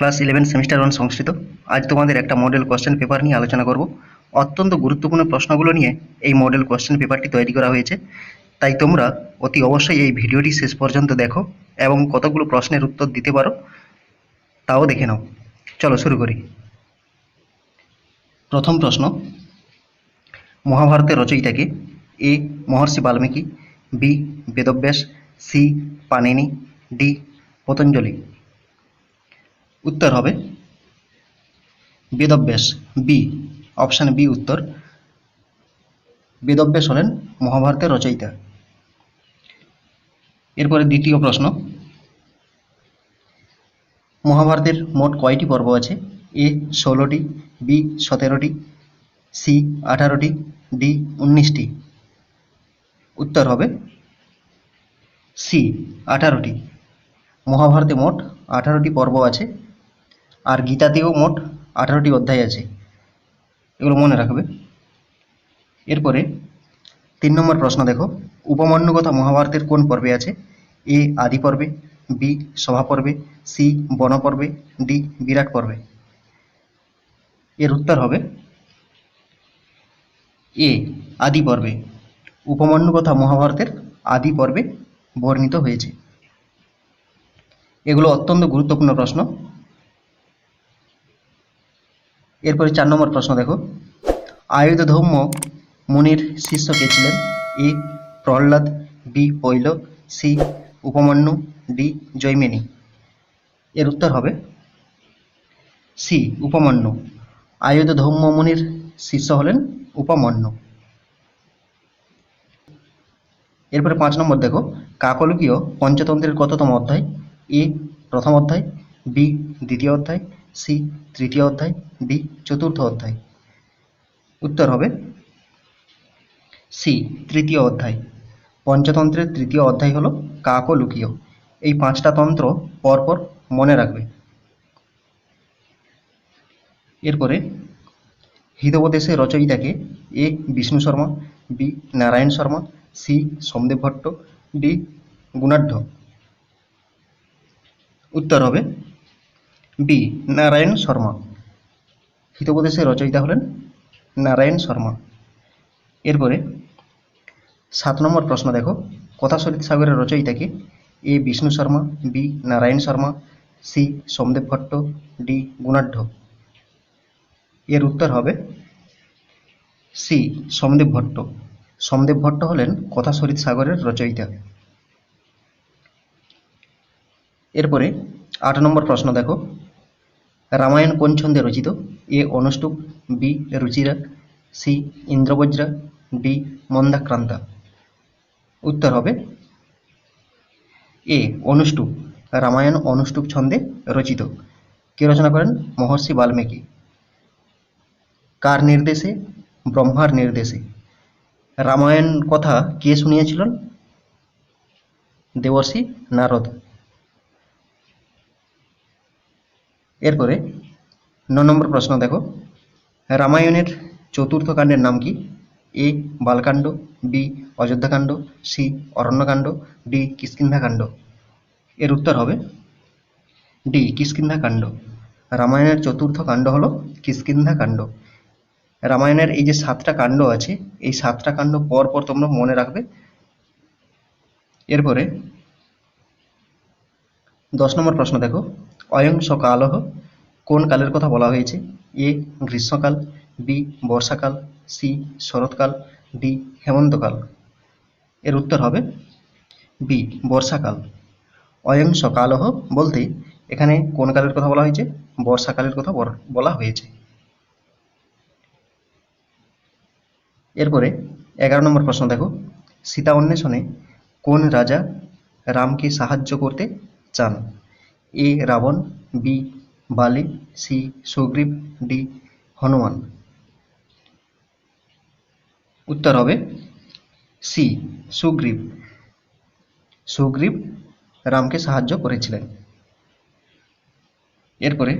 Class eleven semester one Sanskrit আজ তোমাদের একটা মডেল কোশ্চেন পেপার নিয়ে আলোচনা করব। অত্যন্ত গুরুত্বপূর্ণ প্রশ্নগুলো নিয়ে এই মডেল কোয়েশ্চেন পেপারটি তৈরি করা হয়েছে। তাই তোমরা অতি অবশ্যই এই ভিডিওটি শেষ পর্যন্ত দেখো এবং কতগুলো প্রশ্নের উত্তর দিতে পারো তাও দেখে নাও। চলো শুরু করি। প্রথম প্রশ্ন, মহাভারতের রচয়িতাকে A, Maharshi Valmiki, B, Vedavyas, C, Panini, D, Patanjali. উত্তর হবে বেদব্যাস বি অপশান বি উত্তর। বেদব্যাস হলেন মহাভারতের রচয়িতা। এরপরে দ্বিতীয় প্রশ্ন। মহাভারতের মোট কয়টি পর্ব আছে? এ ষোলোটি বি সতেরোটি সি আঠারোটি ডি উনিশটি। উত্তর হবে সি আঠারোটি। মহাভারতে মোট আঠারোটি পর্ব আছে। আর গীতাতেও মোট আঠারোটি অধ্যায় আছে। এগুলো মনে রাখবে। এরপরে তিন নম্বর প্রশ্ন দেখো। উপমন্যু কথা মহাভারতের কোন পর্বে আছে? এ আদি পর্বে, বি সভা পর্বে, সি বন পর্বে, ডি বিরাট পর্বে। এর উত্তর হবে এ আদি পর্বে। উপমন্যু কথা মহাভারতের আদি পর্বে বর্ণিত হয়েছে। এগুলো অত্যন্ত গুরুত্বপূর্ণ প্রশ্ন। এরপরে চার নম্বর প্রশ্ন দেখো। আয়ুধ ধৌম্য মুনির শিষ্য কে ছিলেন? A Prahlad, B Paila, C Upamanyu, D Jaimini. এর উত্তর হবে সি, উপমন্যু। আয়ুধ ধৌম্য মুনির শিষ্য হলেন উপমন্যু। এরপরে পাঁচ নম্বর দেখো, কাকলকীয় পঞ্চতন্ত্রের কততম অধ্যায়? এ প্রথম অধ্যায়, বি দ্বিতীয় অধ্যায় সি, তৃতীয় অধ্যায় ডি চতুর্থ অধ্যায়। উত্তর হবে সি, তৃতীয় অধ্যায়। পঞ্চতন্ত্রের তৃতীয় অধ্যায় হলো কাকলুকীয় এই পাঁচটা তন্ত্র পরপর মনে রাখবে। এরপরে হিতোপদেশের রচয়িতাকে A, Vishnu Sharma, B, Narayan Sharma, C, Somadeva Bhatta, D, Gunadhya. উত্তর হবে বি, নারায়ণ শর্মা। হিতোপদেশের রচয়িতা হলেন নারায়ণ শর্মা। এরপরে সাত নম্বর প্রশ্ন দেখো। কথা কথাসরিত সাগরের রচয়িতাকে A Vishnu Sharma, B Narayan Sharma, C Somadeva Bhatta, D Gunadhya. এর উত্তর হবে সি সোমদেব ভট্ট। সোমদেব ভট্ট হলেন কথা কথাসরিত সাগরের রচয়িতা। এরপরে আট নম্বর প্রশ্ন দেখো। রামায়ণ কোন ছন্দে রচিত? A Anushtup, B Ruchira C Indravajra, D Mandakranta. উত্তর হবে এ অনুষ্টুপ, রামায়ণ অনুষ্টুপ ছন্দে রচিত। কে রচনা করেন? মহর্ষি বাল্মীকি। কার নির্দেশে? ব্রহ্মার নির্দেশে। রামায়ণ কথা কে শুনিয়েছিলেন? দেবর্ষি নারদ। এরপরে ন নম্বর প্রশ্ন দেখো। রামায়ণের চতুর্থ কাণ্ডের নাম কি? A, Balakanda, B, Ayodhyakanda, C, Aranyakanda, D, Kishkindhakanda. এর উত্তর হবে ডি, কিষ্কিন্ধাকাণ্ড। রামায়ণের চতুর্থ কাণ্ড হলো কিষ্কিন্ধাকাণ্ড। রামায়ণের এই যে সাতটা কাণ্ড আছে, এই সাতটা কাণ্ড পর পর তোমরা মনে রাখবে। এরপরে দশ নম্বর প্রশ্ন দেখো। অয়ং সকালহ, কোন কালের কথা বলা হয়েছে? এ, গ্রীষ্মকাল, বি, বর্ষাকাল, সি, শরৎকাল, ডি, হেমন্তকাল। এর উত্তর হবে বি, বর্ষাকাল। অয়ং সকালহ বলতে এখানে কোন কালের কথা বলা হয়েছে? বর্ষাকালের কথা বলা হয়েছে। এরপরে এগারো নম্বর প্রশ্ন দেখো। সীতা অন্বেষণে কোন রাজা রামকে সাহায্য করতে চান? A Ravana, B Bali, C Sugriva, D Hanuman. উত্তর হবে সি সুগ্রীব। সুগ্রীব রামকে সাহায্য করেছিলেন। এরপরে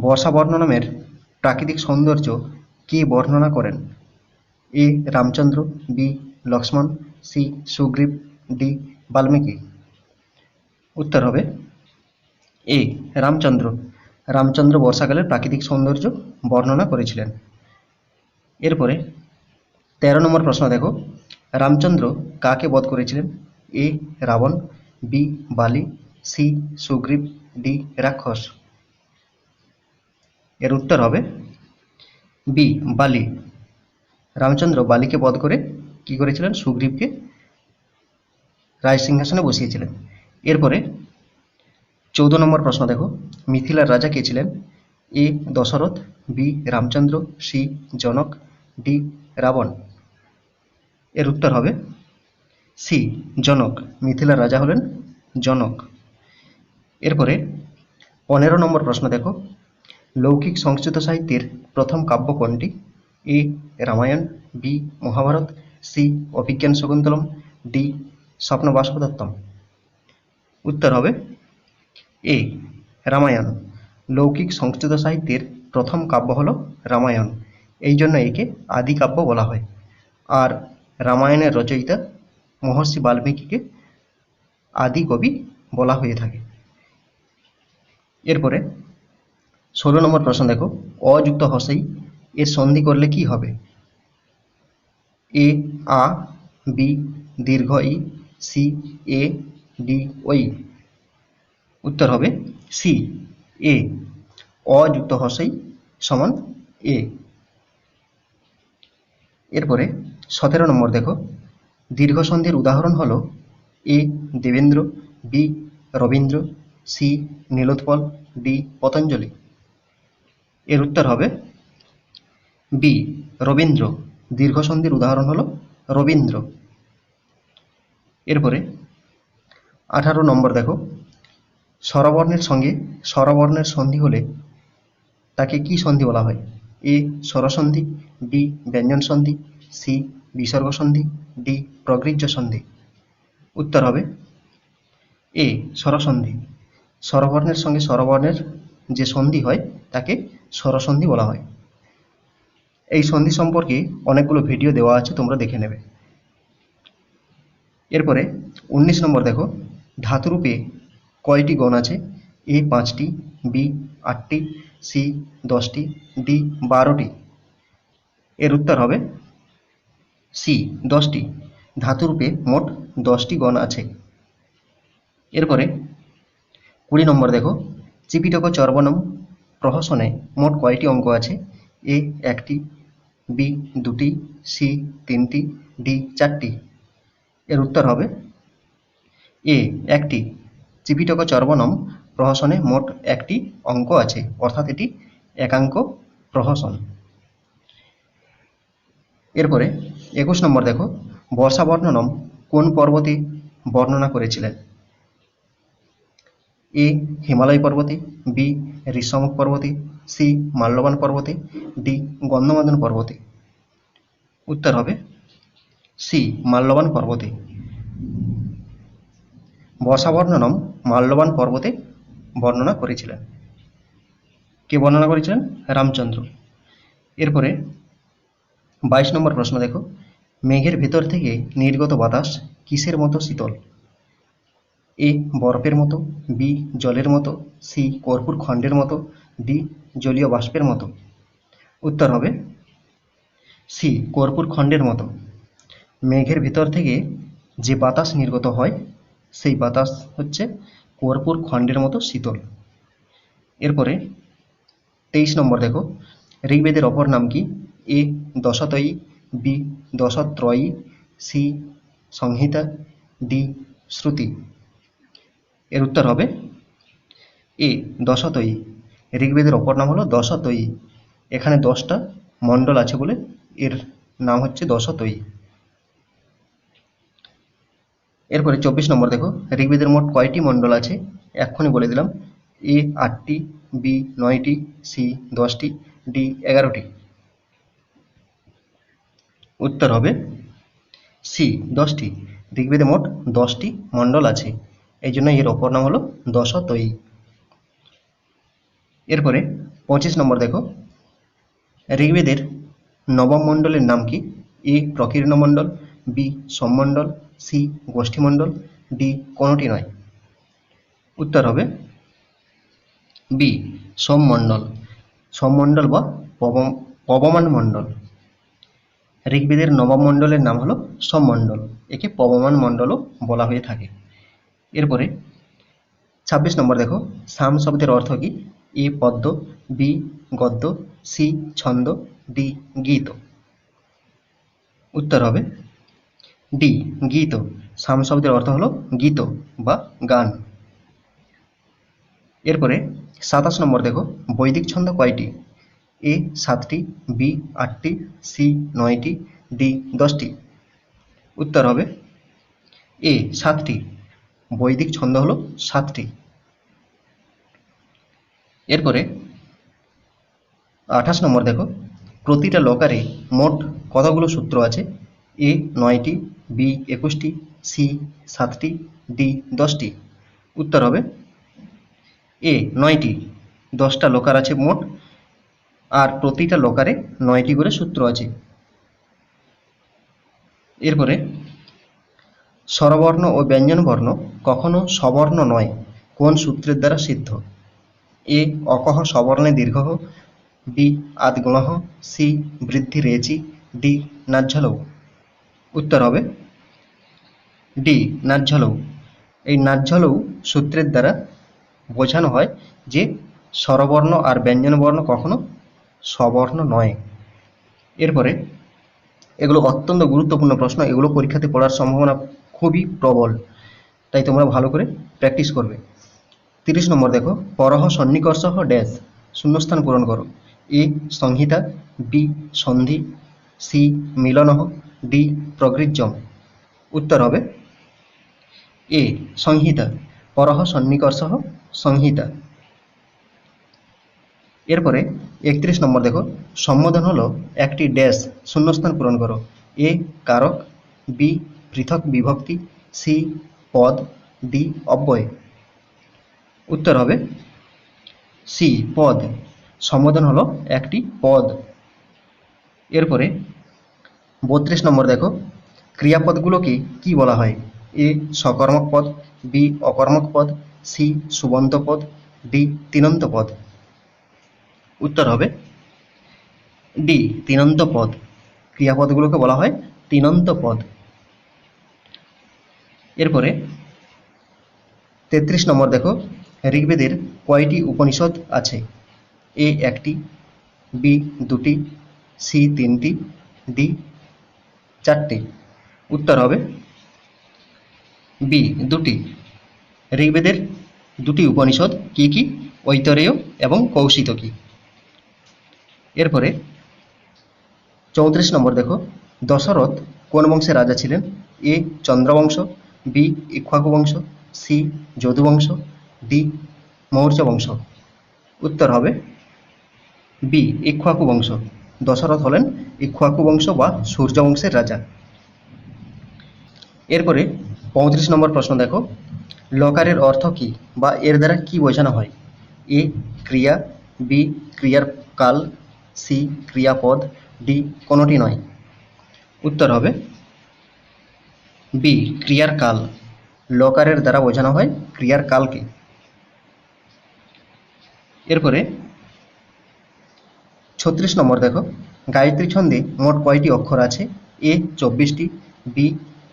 বর্ষা বর্ণনামের প্রাকৃতিক সৌন্দর্য কে বর্ণনা করেন? A Ramachandra, B Lakshman, C Sugriva, D Valmiki. উত্তর হবে এ রামচন্দ্র। রামচন্দ্র বর্ষাকালের প্রাকৃতিক সৌন্দর্য বর্ণনা করেছিলেন। এরপরে তেরো নম্বর প্রশ্ন দেখো। রামচন্দ্র কাকে বধ করেছিলেন? A Ravana, B Bali, C Sugriva, D রাক্ষস। এর উত্তর হবে বি বালি। রামচন্দ্র বালিকে বধ করে কি করেছিলেন? সুগ্রীবকে রাজ সিংহাসনে বসিয়েছিলেন। এরপরে চৌদ্দ নম্বর প্রশ্ন দেখো। মিথিলার রাজা কে ছিলেন? A Dasharatha, B Ramachandra, C Janaka, D Ravana. এর উত্তর হবে সি, জনক। মিথিলার রাজা হলেন জনক। এরপরে পনেরো নম্বর প্রশ্ন দেখো। লৌকিক সংস্কৃত সাহিত্যের প্রথম কাব্য কোনটি? A Ramayana, B Mahabharata, C Abhijnana Shakuntalam, D Swapnavasavadattam উত্তর হবে এ, রামায়ণ। লৌকিক সংস্কৃত সাহিত্যের প্রথম কাব্য হল রামায়ণ। এই জন্য একে আদি কাব্য বলা হয়। আর রামায়ণের রচয়িতা মহর্ষি বাল্মীকিকে আদি কবি বলা হয়ে থাকে। এরপরে ষোলো নম্বর প্রশ্ন দেখো, অযুক্ত হসেই এর সন্ধি করলে কি হবে? এ, আ, বি, দীর্ঘ, ই, সি, এ, ডি, ওই। উত্তর হবে সি, এ। অযুক্ত হসেই সমান এ। এরপরে সতেরো নম্বর দেখো। দীর্ঘ সন্ধির উদাহরণ হলো A, Devendra, B, Rabindra, C, Nilotpal, D, Patanjali. এর উত্তর হবে বি, রবীন্দ্র। দীর্ঘ সন্ধির উদাহরণ হলো রবীন্দ্র। এরপরে আঠারো নম্বর দেখো। স্বরবর্ণের সঙ্গে স্বরবর্ণের সন্ধি হলে তাকে কি সন্ধি বলা হয়? এ, স্বরসন্ধি, বি, ব্যঞ্জন সন্ধি, সি, বিসর্গ সন্ধি, ডি, প্রগৃহ্য সন্ধি। উত্তর হবে এ, স্বরসন্ধি। স্বরবর্ণের সঙ্গে স্বরবর্ণের যে সন্ধি হয়, তাকে স্বরসন্ধি বলা হয়। এই সন্ধি সম্পর্কে অনেকগুলো ভিডিও দেওয়া আছে, তোমরা দেখে নেবে। এরপরে উনিশ নম্বর দেখো, ধাতুরূপে কয়টি গণ আছে? এ পাঁচটি, বি আটটি, সি দশটি, ডি বারোটি। এর উত্তর হবে সি দশটি। ধাতুরূপে মোট দশটি গণ আছে। এরপরে কুড়ি নম্বর দেখো। চিপিটক চর্বণম প্রহসনে মোট কয়টি অঙ্ক আছে? এ একটি, বি দুটি, সি তিনটি, ডি চারটি। এর উত্তর হবে এ একটি। চিপিটক চর্বণম প্রহসনে মোট একটি অঙ্ক আছে, অর্থাৎ এটি একাঙ্ক প্রহসন। এরপরে একুশ নম্বর দেখো, বর্ষা বর্ণনম কোন পর্বতে বর্ণনা করেছিলেন? এ, হিমালয় পর্বতে, বি, ঋষমুখ পর্বতে, সি, মাল্যবান পর্বতে, ডি, গন্ধমাদন পর্বতে। উত্তর হবে সি, মাল্যবান পর্বতে। বর্ষাবর্ণনম মাল্যবান পর্বতে বর্ণনা করেছিলেন। কে বর্ণনা করেছিলেন? রামচন্দ্র। এরপরে বাইশ নম্বর প্রশ্ন দেখো। মেঘের ভেতর থেকে নির্গত বাতাস কিসের মতো শীতল? এ বরফের মতো, বি জলের মতো, সি কর্পূর খণ্ডের মতো, ডি জলীয় বাষ্পের মতো। উত্তর হবে সি কর্পূর খণ্ডের মতো। মেঘের ভিতর থেকে যে বাতাস নির্গত হয় সেই বাতাস হচ্ছে কর্পূর খণ্ডের মতো শীতল। এরপরে তেইশ নম্বর দেখো, ঋগ্বেদের অপর নাম কি? A Dashatayi, B Dashatrayi, C Samhita, D Shruti. এর উত্তর হবে এ দশতয়ী। ঋগ্বেদের অপর নাম হলো দশতয়ী। এখানে দশটা মণ্ডল আছে বলে এর নাম হচ্ছে দশতয়ী। এরপরে চব্বিশ নম্বর দেখো, ঋগ্বেদের মোট কয়টি মণ্ডল আছে? এক্ষুনি বলে দিলাম, এ আটটি, বি নয়টি, সি দশটি, ডি এগারোটি। উত্তর হবে সি দশটি, ঋগ্বেদে মোট দশটি মণ্ডল আছে। এই জন্য এর অপর নাম হলো দশতয়ী। এরপরে পঁচিশ নম্বর দেখো, ঋগ্বেদের নবম মণ্ডলের নাম কি? এ প্রকীর্ণ মণ্ডল, বি সম্মণ্ডল সি গোষ্ঠীমণ্ডল, ডি কোনোটি নয়। উত্তর হবে বি, সোমমণ্ডল। সোমমণ্ডল বা পবম- পবমান মণ্ডল ঋগ্বেদের নবম মণ্ডলের নাম হলো সোমমণ্ডল। একে পবমান মণ্ডলও বলা হয়ে থাকে। এরপরে ছাব্বিশ নম্বর দেখো, সাম শব্দের অর্থ কি? এ পদ্য বি, গদ্য, সি, ছন্দ, ডি, গীত। উত্তর হবে ডি, গীত। সাম শব্দের অর্থ হলো গীত বা গান। এরপরে সাতাশ নম্বর দেখো, বৈদিক ছন্দ কয়টি? এ সাতটি, বি আটটি, সি নয়টি, ডি দশটি। উত্তর হবে এ সাতটি, বৈদিক ছন্দ হলো সাতটি। এরপরে আঠাশ নম্বর দেখো, প্রতিটা লকারে মোট কতগুলো সূত্র আছে? এ নয়টি বি একুশটি, সি সাতটি, ডি দশটি। উত্তর হবে এ নয়টি। দশটা লোকার আছে মোট, আর প্রতিটা লোকারে নয়টি করে সূত্র আছে। এরপরে স্বরবর্ণ ও ব্যঞ্জনবর্ণ কখনো সবর্ণ নয়, কোন সূত্রের দ্বারা সিদ্ধ? এ অকহ সবর্ণে দীর্ঘ, বি আদগুণহ সি বৃদ্ধি রেচি, ডি নাজ্ঝলৌ উত্তর হবে ডি নাজ্ঝলৌ এই নাজ্ঝলৌ সূত্রের দ্বারা বোঝানো হয় যে স্বরবর্ণ আর ব্যঞ্জনবর্ণ কখনো সবর্ণ নয়। এরপরে এগুলো অত্যন্ত গুরুত্বপূর্ণ প্রশ্ন। এগুলো পরীক্ষাতে পড়ার সম্ভাবনা খুবই প্রবল, তাই তোমরা ভালো করে প্র্যাকটিস করবে। তিরিশ নম্বর দেখো, পরহ সন্নিকর্ষ ড্যাশ, শূন্যস্থান পূরণ করো। এ, সংহিতা, বি, সন্ধি, সি, মিলনহ। ডি প্রগৃজ্যম উত্তর হবে এ, সংহিতা। পরহ সন্নিকর্ষ সংহিতা। এরপরে একত্রিশ নম্বর দেখো, সম্বোধন হলো একটি ড্যাশ, শূন্যস্থান পূরণ করো। এ, কারক, বি, পৃথক বিভক্তি, সি, পদ, ডি, অব্যয়। উত্তর হবে সি, পদ। সম্বোধন হলো একটি পদ। এরপরে বত্রিশ নম্বর দেখো। ক্রিয়াপদগুলোকে কি? বলা হয়? এ সকর্মক পদ, বি অকর্মক পদ, সি সুবন্ত পদ, ডি তিনন্ত পদ। উত্তর হবে ডি, তিনন্ত পদ। ক্রিয়াপদগুলোকে বলা হয় তিনন্ত পদ। এরপরে তেত্রিশ নম্বর দেখো, ঋগ্বেদের কয়টি উপনিষদ আছে? এ একটি, বি দুটি, সি তিনটি, ডি চারটি। উত্তর হবে বি, দুটি। ঋগ্বেদের দুটি উপনিষদ কি কি? ঐতরেয় এবং কৌশিতকী এরপরে চৌত্রিশ নম্বর দেখো। দশরথ কোন বংশের রাজা ছিলেন? এ, চন্দ্রবংশ, বি ইক্ষ্বাকু বংশ সি, যদুবংশ, ডি মৌর্য বংশ উত্তর হবে বি ইক্ষ্বাকু বংশ দশরথ হলেন ইক্ষ্বাকু বংশ বা সূর্য বংশের রাজা। এরপরে পঁয়ত্রিশ নম্বর প্রশ্ন দেখো, লকারের অর্থ কি বা এর দ্বারা কি বোঝানো হয়? এ, ক্রিয়া, বি, ক্রিয়ার কাল, সি, ক্রিয়াপদ, ডি, কোনোটি নয়। উত্তর হবে, বি, ক্রিয়ার কাল। লকারের দ্বারা বোঝানো হয় ক্রিয়ার কালকে। এরপরে ছত্রিশ নম্বর দেখো। গায়ত্রী ছন্দে মোট কয়টি অক্ষর আছে? এ চব্বিশটি, বি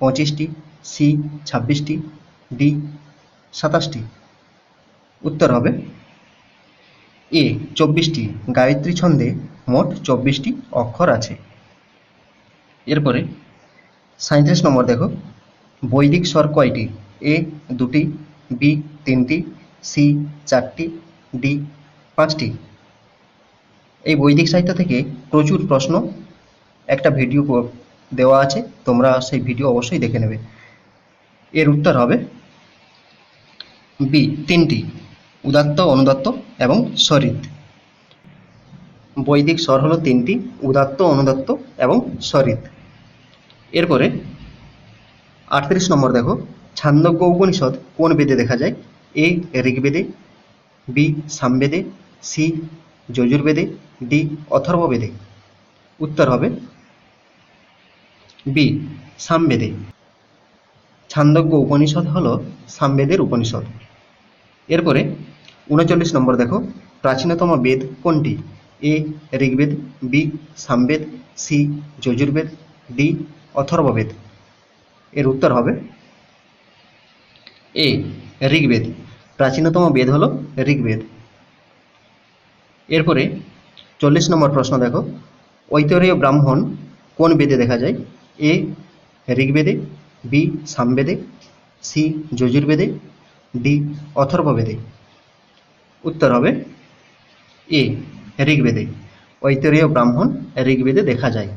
পঁচিশটি, সি ছাব্বিশটি, ডি সাতাশটি। উত্তর হবে এ চব্বিশটি। গায়ত্রী ছন্দে মোট চব্বিশটি অক্ষর আছে। এরপরে সাঁত্রিশ নম্বর দেখো। বৈদিক স্বর কয়টি? এ দুটি, বি তিনটি, সি চারটি, ডি পাঁচটি। এই বৈদিক সাহিত্য থেকে প্রচুর প্রশ্ন একটা ভিডিও দেওয়া আছে, তোমরা সেই ভিডিও অবশ্যই দেখে নেবে। এর উত্তর হবে বি তিনটি, উদাত্ত, অনুদাত্ত এবং স্বরিত। বৈদিক স্বর হলো তিনটি, উদাত্ত, অনুদাত্ত এবং স্বরিত। এরপরে আটত্রিশ নম্বর দেখো ছান্দজ্ঞ উপনিষদ কোন বেদে দেখা যায়? এ ঋগ্বেদে বি সামবেদে সি যজুর্বেদে, ডি, অথর্ববেদে। উত্তর হবে বি, সামবেদে। ছান্দজ্ঞ উপনিষদ হল সামবেদের উপনিষদ। এরপরে উনচল্লিশ নম্বর দেখো, প্রাচীনতম বেদ কোনটি? A, Rigveda, B, Samaveda, C, Yajurveda, D, Atharvaveda. এর উত্তর হবে এ, ঋগ্বেদ। প্রাচীনতম বেদ হলো ঋগ্বেদ। এরপরে চল্লিশ নম্বর প্রশ্ন দেখো। ঐতরীয় ব্রাহ্মণ কোন বেদে দেখা যায়? এ, ঋগ্বেদে, বি, সামবেদে, সি, যজুর্বেদে, ডি, অথর্ববেদে। উত্তর হবে এ, ঋগ্বেদে। ঐতরীয় ব্রাহ্মণ ঋগ্বেদে দেখা যায়।